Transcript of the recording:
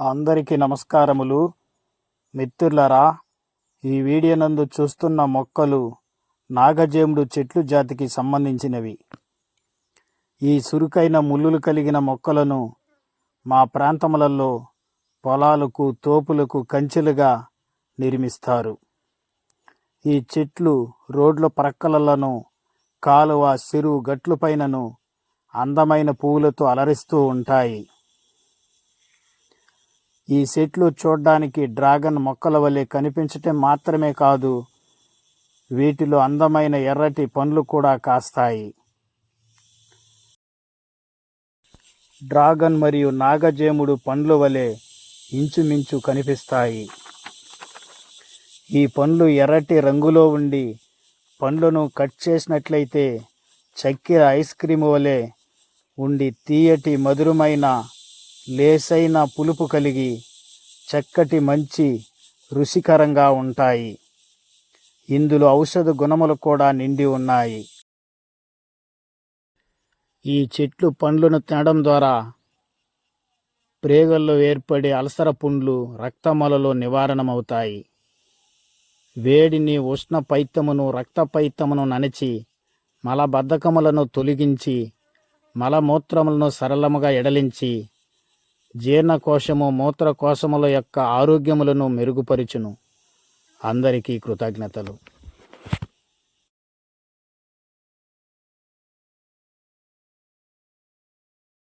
అందరికీ నమస్కారములు. మిత్రులరా ఈ వీడియో నందు చూస్తున్న మొక్కలు నాగజేముడు చెట్లు జాతికి సంబంధించినవి. ఈ సురుకైన ముళ్ళులు కలిగిన మొక్కలను మా ప్రాంతములలో పొలాలకు తోపులకు కంచెలుగా నిర్మిస్తారు. ఈ చెట్లు రోడ్ల ప్రక్కలలను కాలువ చెరువు గట్లపైనను అందమైన పువ్వులతో అలరిస్తూ ఉంటాయి. ఈ సెట్లు చూడ్డానికి డ్రాగన్ మొక్కల వలె కనిపించటం మాత్రమే కాదు వీటిలో అందమైన ఎర్రటి పండ్లు కూడా కాస్తాయి. డ్రాగన్ మరియు నాగజేముడు పండ్ల వలె ఇంచుమించు కనిపిస్తాయి. ఈ పండ్లు ఎర్రటి రంగులో ఉండి పండ్లను కట్ చేసినట్లయితే చక్కెర ఐస్ క్రీమ్ వలె ఉండి తీయటి మధురమైన లేసైన పులుపు కలిగి చక్కటి మంచి రుచికరంగా ఉంటాయి. ఇందులో ఔషధ గుణములు కూడా నిండి ఉన్నాయి. ఈ చెట్లు పండ్లను తినడం ద్వారా ప్రేగల్లో ఏర్పడే అలసర పుండ్లు రక్తమలలో నివారణమవుతాయి. వేడిని ఉష్ణ పైత్యమును రక్తపైత్యమును నణిచి మలబద్ధకములను తొలగించి మలమూత్రములను సరళముగా ఎడలించి జీర్ణకోశము మూత్రకోశముల యొక్క ఆరోగ్యములను మెరుగుపరుచును. అందరికీ కృతజ్ఞతలు.